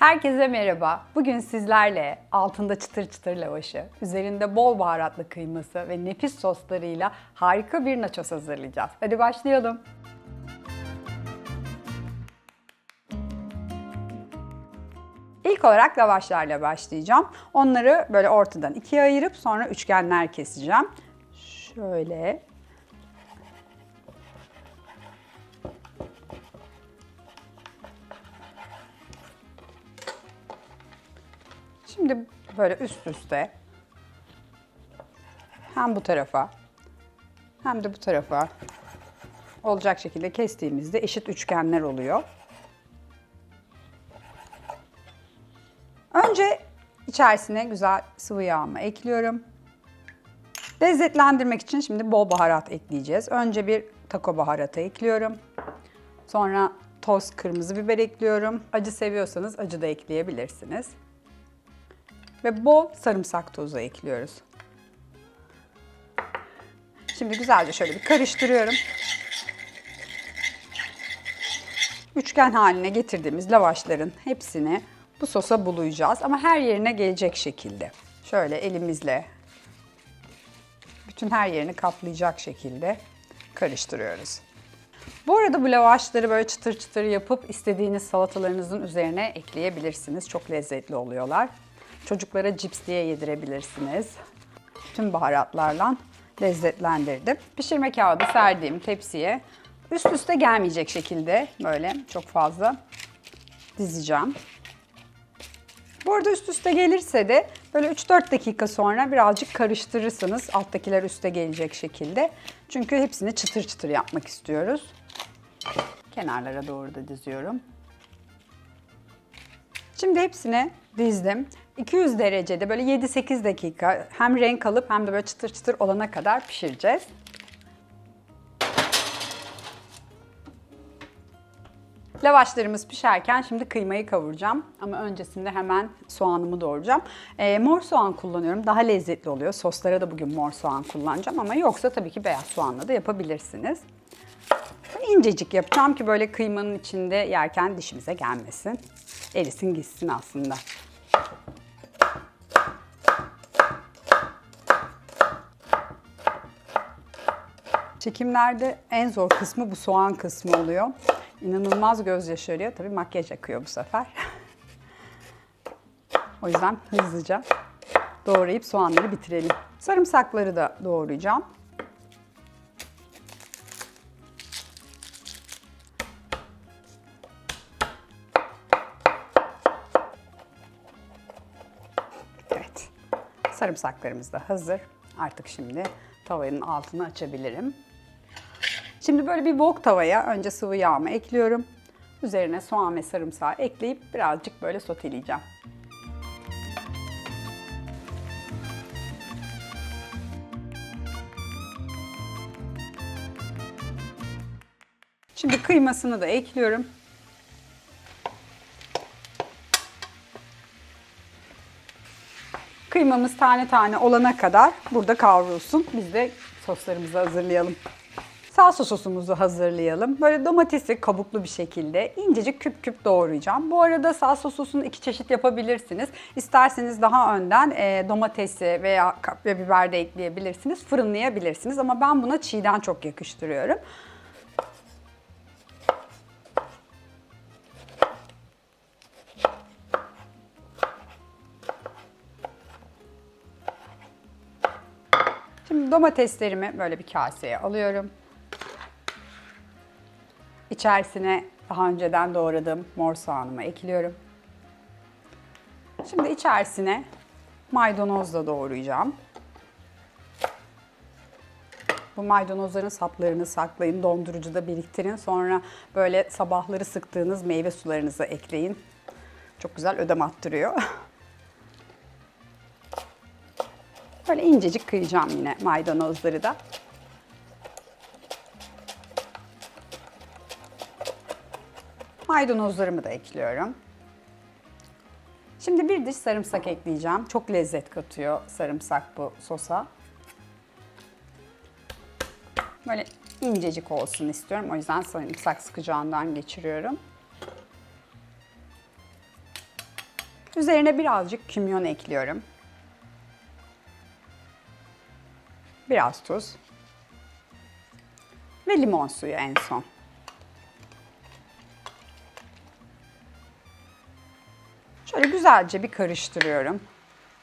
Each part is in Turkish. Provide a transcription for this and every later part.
Herkese merhaba. Bugün sizlerle altında çıtır çıtır lavaşı, üzerinde bol baharatlı kıyması ve nefis soslarıyla harika bir nachos hazırlayacağız. Hadi başlayalım. İlk olarak lavaşlarla başlayacağım. Onları böyle ortadan ikiye ayırıp sonra üçgenler keseceğim. Şöyle böyle üst üste hem bu tarafa hem de bu tarafa olacak şekilde kestiğimizde eşit üçgenler oluyor. Önce içerisine güzel sıvı yağımı ekliyorum. Lezzetlendirmek için şimdi bol baharat ekleyeceğiz. Önce bir taco baharatı ekliyorum. Sonra toz kırmızı biber ekliyorum. Acı seviyorsanız acı da ekleyebilirsiniz ve bol sarımsak tozu ekliyoruz. Şimdi güzelce şöyle bir karıştırıyorum. Üçgen haline getirdiğimiz lavaşların hepsini bu sosa bulayacağız ama her yerine gelecek şekilde. Şöyle elimizle bütün her yerini kaplayacak şekilde karıştırıyoruz. Bu arada bu lavaşları böyle çıtır çıtır yapıp istediğiniz salatalarınızın üzerine ekleyebilirsiniz. Çok lezzetli oluyorlar. Çocuklara cips diye yedirebilirsiniz. Tüm baharatlarla lezzetlendirdim. Pişirme kağıdı serdiğim tepsiye üst üste gelmeyecek şekilde böyle çok fazla dizeceğim. Bu arada üst üste gelirse de böyle 3-4 dakika sonra birazcık karıştırırsınız alttakiler üste gelecek şekilde. Çünkü hepsini çıtır çıtır yapmak istiyoruz. Kenarlara doğru da diziyorum. Şimdi hepsini dizdim. 200 derecede böyle 7-8 dakika hem renk alıp hem de böyle çıtır çıtır olana kadar pişireceğiz. Lavaşlarımız pişerken şimdi kıymayı kavuracağım. Ama öncesinde hemen soğanımı doğrayacağım. Ee, mor soğan kullanıyorum. Daha lezzetli oluyor. Soslara da bugün mor soğan kullanacağım. Ama yoksa tabii ki beyaz soğanla da yapabilirsiniz. İncecik yapacağım ki böyle kıymanın içinde yerken dişimize gelmesin. Erisin gitsin aslında. Çekimlerde en zor kısmı bu soğan kısmı oluyor. İnanılmaz göz yaşarıyor. Tabii makyaj akıyor bu sefer. o yüzden hızlıca doğrayıp soğanları bitirelim. Sarımsakları da doğrayacağım. Evet. Sarımsaklarımız da hazır. Artık şimdi tavanın altını açabilirim. Şimdi böyle bir wok tavaya önce sıvı yağımı ekliyorum. Üzerine soğan ve sarımsağı ekleyip birazcık böyle soteleyeceğim. Şimdi kıymasını da ekliyorum. Kıymamız tane tane olana kadar burada kavrulsun. Biz de soslarımızı hazırlayalım. Salsa sosumuzu hazırlayalım. Böyle domatesi kabuklu bir şekilde incecik küp küp doğrayacağım. Bu arada salsa sosunu iki çeşit yapabilirsiniz. İsterseniz daha önden e, domatesi veya kapya biber de ekleyebilirsiniz. Fırınlayabilirsiniz ama ben buna çiğden çok yakıştırıyorum. Şimdi domateslerimi böyle bir kaseye alıyorum. İçerisine daha önceden doğradığım mor soğanımı ekliyorum. Şimdi içerisine maydanoz da doğrayacağım. Bu maydanozların saplarını saklayın, dondurucuda biriktirin. Sonra böyle sabahları sıktığınız meyve sularınızı ekleyin. Çok güzel ödem attırıyor. Böyle incecik kıyacağım yine maydanozları da. Maydanozlarımı da ekliyorum. Şimdi bir diş sarımsak ekleyeceğim. Çok lezzet katıyor sarımsak bu sosa. Böyle incecik olsun istiyorum. O yüzden sarımsak sıkacağından geçiriyorum. Üzerine birazcık kimyon ekliyorum. Biraz tuz. Ve limon suyu en son. Güzelce bir karıştırıyorum.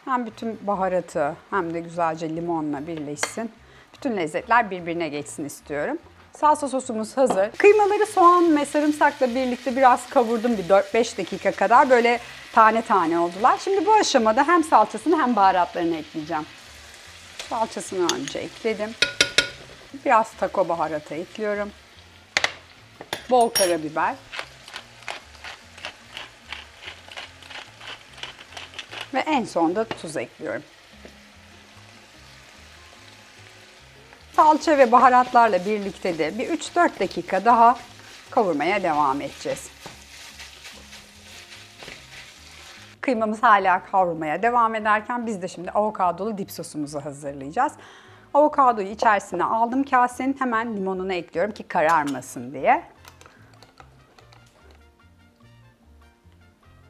Hem bütün baharatı hem de güzelce limonla birleşsin. Bütün lezzetler birbirine geçsin istiyorum. Salsa sosumuz hazır. Kıymaları soğan ve sarımsakla birlikte biraz kavurdum bir 4-5 dakika kadar. Böyle tane tane oldular. Şimdi bu aşamada hem salçasını hem baharatlarını ekleyeceğim. Salçasını önce ekledim. Biraz taco baharatı ekliyorum. Bol karabiber. Ve en son da tuz ekliyorum. Salça ve baharatlarla birlikte de bir 3-4 dakika daha kavurmaya devam edeceğiz. Kıymamız hala kavrulmaya devam ederken biz de şimdi avokadolu dip sosumuzu hazırlayacağız. Avokadoyu içerisine aldım kasenin hemen limonunu ekliyorum ki kararmasın diye.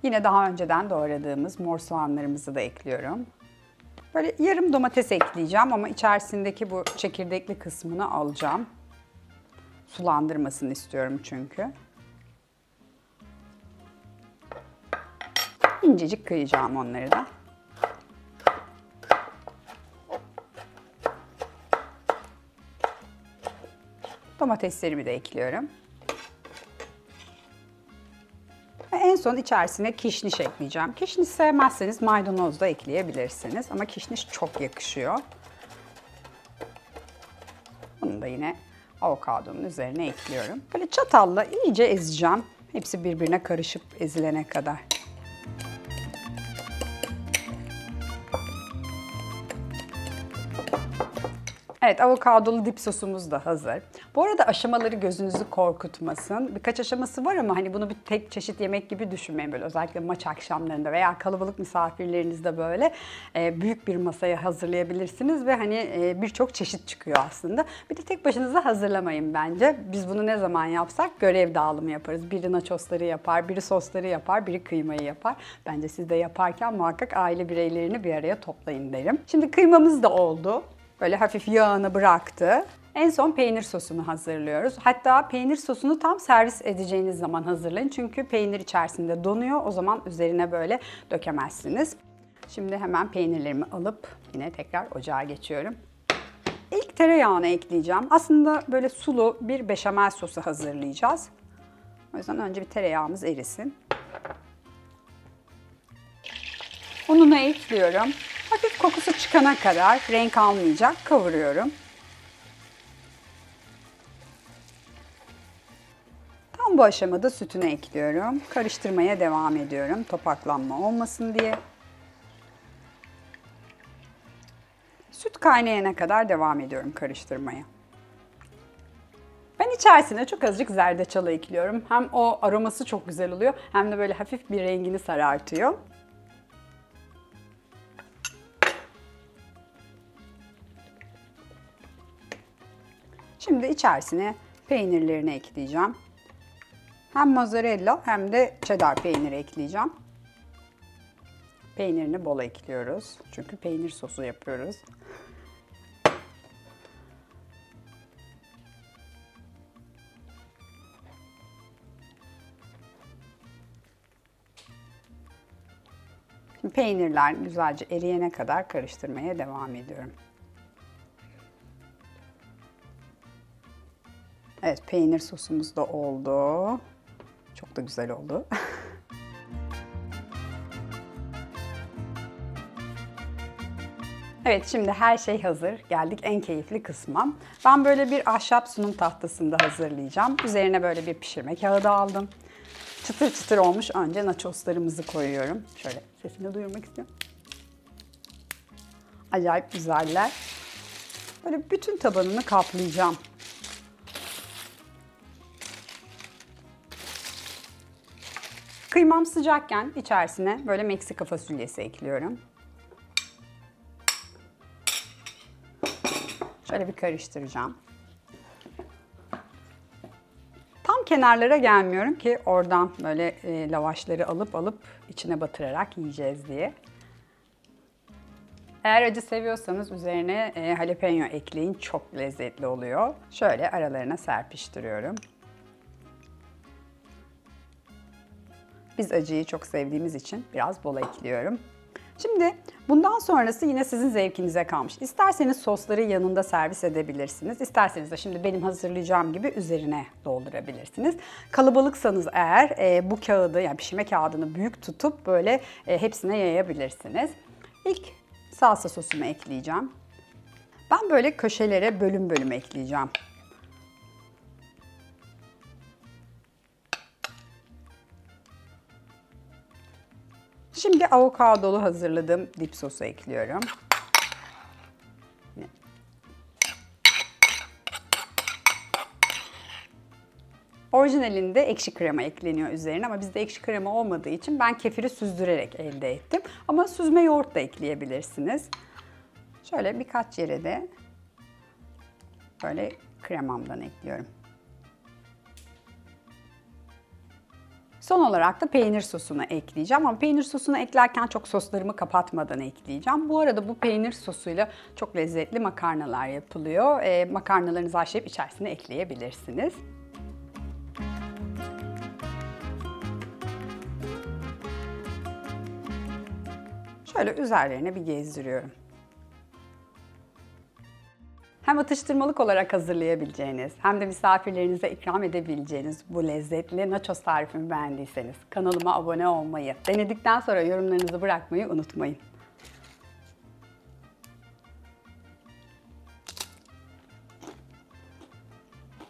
Yine daha önceden doğradığımız mor soğanlarımızı da ekliyorum. Böyle yarım domates ekleyeceğim ama içerisindeki bu çekirdekli kısmını alacağım. Sulandırmasını istiyorum çünkü. İncecik kıyacağım onları da. Domateslerimi de ekliyorum. Son içerisine kişniş ekleyeceğim. Kişniş sevmezseniz maydanoz da ekleyebilirsiniz ama kişniş çok yakışıyor. Bunu da yine avokadonun üzerine ekliyorum. Böyle çatalla iyice ezeceğim. Hepsi birbirine karışıp ezilene kadar. Evet, avokadolu dip sosumuz da hazır. Bu arada aşamaları gözünüzü korkutmasın. Birkaç aşaması var ama hani bunu bir tek çeşit yemek gibi düşünmeyin böyle özellikle maç akşamlarında veya kalabalık misafirlerinizde böyle e, büyük bir masaya hazırlayabilirsiniz ve hani e, birçok çeşit çıkıyor aslında. Bir de tek başınıza hazırlamayın bence. Biz bunu ne zaman yapsak görev dağılımı yaparız. Biri nachosları yapar, biri sosları yapar, biri kıymayı yapar. Bence siz de yaparken muhakkak aile bireylerini bir araya toplayın derim. Şimdi kıymamız da oldu. Böyle hafif yağını bıraktı. En son peynir sosunu hazırlıyoruz. Hatta peynir sosunu tam servis edeceğiniz zaman hazırlayın. Çünkü peynir içerisinde donuyor. O zaman üzerine böyle dökemezsiniz. Şimdi hemen peynirlerimi alıp yine tekrar ocağa geçiyorum. İlk tereyağını ekleyeceğim. Aslında böyle sulu bir beşamel sosu hazırlayacağız. O yüzden önce bir tereyağımız erisin. Ununu ekliyorum. Kokusu çıkana kadar renk almayacak kavuruyorum. Tam bu aşamada sütünü ekliyorum. Karıştırmaya devam ediyorum. Topaklanma olmasın diye. Süt kaynayana kadar devam ediyorum karıştırmaya. Ben içerisine çok azıcık zerdeçalı ekliyorum. Hem o aroması çok güzel oluyor hem de böyle hafif bir rengini sarartıyor. Şimdi içerisine peynirlerini ekleyeceğim. Hem mozzarella hem de cheddar peyniri ekleyeceğim. Peynirini bol ekliyoruz. Çünkü peynir sosu yapıyoruz. Peynirler güzelce eriyene kadar karıştırmaya devam ediyorum. Evet peynir sosumuz da oldu. Çok da güzel oldu. Evet şimdi her şey hazır. Geldik en keyifli kısma. Ben böyle bir ahşap sunum tahtasında hazırlayacağım. Üzerine böyle bir pişirme kağıdı aldım. Çıtır çıtır olmuş. Önce nachoslarımızı koyuyorum. Şöyle sesini duyurmak istiyorum. Acayip güzeller. Böyle bütün tabanını kaplayacağım. Kıymam sıcakken içerisine böyle Meksika fasulyesi ekliyorum. Şöyle bir karıştıracağım. Tam kenarlara gelmiyorum ki oradan böyle e, lavaşları alıp alıp içine batırarak yiyeceğiz diye. Eğer acı seviyorsanız üzerine e, jalapeno ekleyin. Çok lezzetli oluyor. Şöyle aralarına serpiştiriyorum. Biz acıyı çok sevdiğimiz için biraz bol ekliyorum. Şimdi bundan sonrası yine sizin zevkinize kalmış. İsterseniz sosları yanında servis edebilirsiniz. İsterseniz de şimdi benim hazırlayacağım gibi üzerine doldurabilirsiniz. Kalabalıksanız eğer e, bu kağıdı yani pişirme kağıdını büyük tutup böyle e, hepsine yayabilirsiniz. İlk salsa sosumu ekleyeceğim. Ben böyle köşelere bölüm bölüm ekleyeceğim. Şimdi avokadolu hazırladığım dip sosu ekliyorum. Orijinalinde ekşi krema ekleniyor üzerine ama bizde ekşi krema olmadığı için ben kefiri süzdürerek elde ettim. Ama süzme yoğurt da ekleyebilirsiniz. Şöyle birkaç yere de böyle kremamdan ekliyorum. Son olarak da peynir sosunu ekleyeceğim ama peynir sosunu eklerken çok soslarımı kapatmadan ekleyeceğim. Bu arada bu peynir sosuyla çok lezzetli makarnalar yapılıyor. E, makarnalarınızı haşlayıp içerisine ekleyebilirsiniz. Şöyle üzerlerine bir gezdiriyorum. Hem atıştırmalık olarak hazırlayabileceğiniz hem de misafirlerinize ikram edebileceğiniz bu lezzetli nachos tarifimi beğendiyseniz kanalıma abone olmayı, denedikten sonra yorumlarınızı bırakmayı unutmayın.